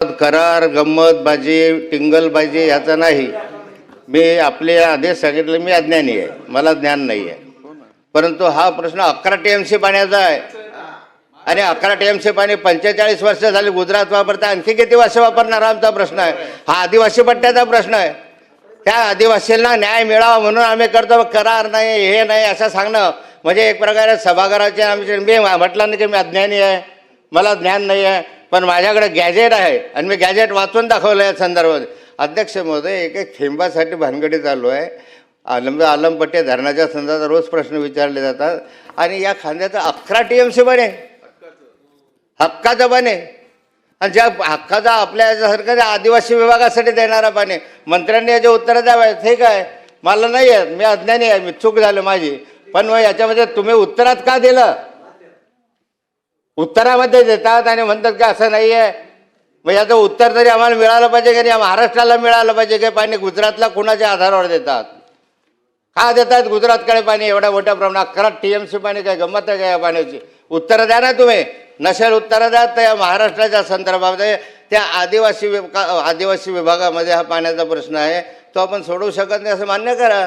करार गंमतबाजी टिंगलबाजी याचा नाही. मी आपले आदेश सांगितले मी अज्ञानी आहे. मला ज्ञान नाही आहे परंतु हा प्रश्न अकरा टी एम सी पाण्याचा आहे. आणि अकरा टी एम सी पाणी पंचेचाळीस वर्ष झाली गुजरात वापरता. आणखी किती वर्ष वापरणार आमचा प्रश्न आहे. हा आदिवासी पट्ट्याचा प्रश्न आहे. त्या आदिवासींना न्याय मिळावा म्हणून आम्ही करतो. करार नाही हे नाही असं सांगणं. म्हणजे एक प्रकारे सभागृहाचे आमचे मी म्हटलं नाही की मी अज्ञानी आहे. मला ज्ञान नाही आहे पण माझ्याकडे गॅजेट आहे आणि मी गॅजेट वाचून दाखवलं या संदर्भात. अध्यक्ष महोदय एक एक थेंबासाठी भानगडी चालू आहे. आलम आलमपट्टी धरणाच्या संदर्भात रोज प्रश्न विचारले जातात. आणि या खांद्याचं अकरा टी एम सी बने हक्काचं बने आणि ज्या हक्काचा आपल्या याच्यासारखं आदिवासी विभागासाठी देणारा पाणी मंत्र्यांनी याचे उत्तरं द्यावे ठीक आहे. मला नाही आहे मी अज्ञानी आहे. मी चूक झालं माझी. पण मग याच्यामध्ये तुम्ही उत्तरात का दिलं? उत्तरामध्ये देतात आणि म्हणतात की असं नाही आहे मग याचं उत्तर तरी आम्हाला मिळालं पाहिजे की नाही? महाराष्ट्राला मिळालं पाहिजे की पाणी? गुजरातला कुणाच्या आधारावर देतात? का देतात गुजरातकडे पाणी? एवढ्या मोठ्या प्रमाणात अकरा टी एम सी पाणी काय गंमत आहे का या पाण्याची? उत्तरं द्या ना तुम्ही. नसेल उत्तरं द्या. तर या महाराष्ट्राच्या संदर्भामध्ये त्या आदिवासी विभा आदिवासी विभागामध्ये हा पाण्याचा प्रश्न आहे. तो आपण सोडवू शकत नाही असं मान्य करा.